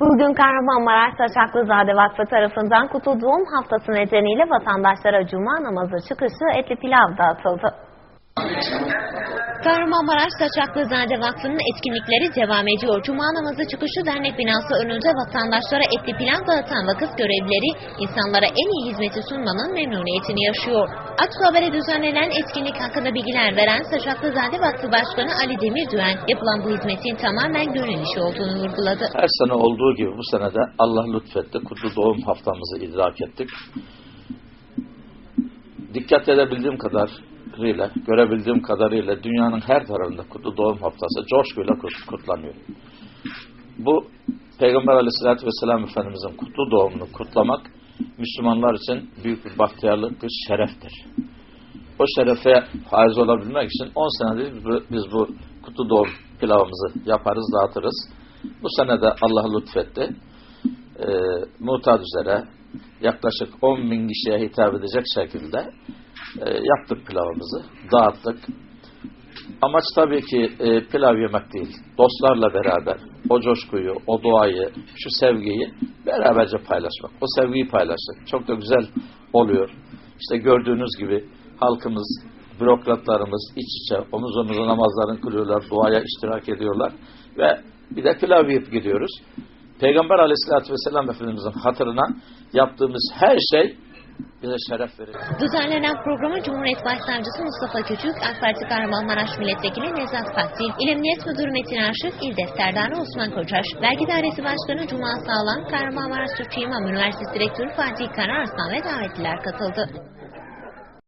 Bugün Kahramanmaraş Saçaklızade Vakfı tarafından Kutu Doğum Haftası nedeniyle vatandaşlara Cuma namazı çıkışı etli pilav dağıtıldı. Kahramanmaraş Saçaklızade Vakfı'nın etkinlikleri devam ediyor. Cuma namazı çıkışı dernek binası önünde vatandaşlara etli pilav dağıtan vakıf görevlileri insanlara en iyi hizmeti sunmanın memnuniyetini yaşıyor. Aksu Haber'e düzenlenen etkinlik hakkında bilgiler veren Saçaklızade Vakfı Başkanı Ali Demirdüğen yapılan bu hizmetin tamamen gönül işi olduğunu vurguladı. Her sene olduğu gibi bu sene de Allah lütfetti. Kutlu doğum haftamızı idrak ettik. Dikkat edebildiğim kadarıyla, görebildiğim kadarıyla dünyanın her tarafında kutlu doğum haftası coşkuyla kut- kutlanıyor. Bu Peygamber aleyhissalatü vesselam Efendimizin kutlu doğumunu kutlamak Müslümanlar için büyük bir bahtiyarlık, bir şereftir. O şerefe haiz olabilmek için 10 senedir biz bu, kutlu doğum pilavımızı yaparız, dağıtırız. Bu sene de Allah lütfetti. Ee, mutat üzere yaklaşık 10 bin kişiye hitap edecek şekilde e, yaptık pilavımızı, dağıttık. Amaç tabii ki e, pilav yemek değil. Dostlarla beraber o coşkuyu, o doğayı, şu sevgiyi beraberce paylaşmak. O sevgiyi paylaştık. Çok da güzel oluyor. İşte gördüğünüz gibi halkımız, bürokratlarımız iç içe, omuz omuza namazlarını kılıyorlar, duaya iştirak ediyorlar ve bir de pilav yiyip gidiyoruz. Peygamber aleyhissalatü vesselam Efendimizin hatırına yaptığımız her şey bize şeref verir. Düzenlenen programa Cumhuriyet Başsavcısı Mustafa Küçük, AK Parti Kahramanmaraş Milletvekili Nezat Faktil, İl Emniyet Müdürü Metin Aşık, İl Defterdarı Osman Koçaş, Vergi Dairesi Başkanı Cuma Sağlam, Kahramanmaraş Türkçe İmam Üniversitesi Direktörü Fatih Kararslan ve davetliler katıldı.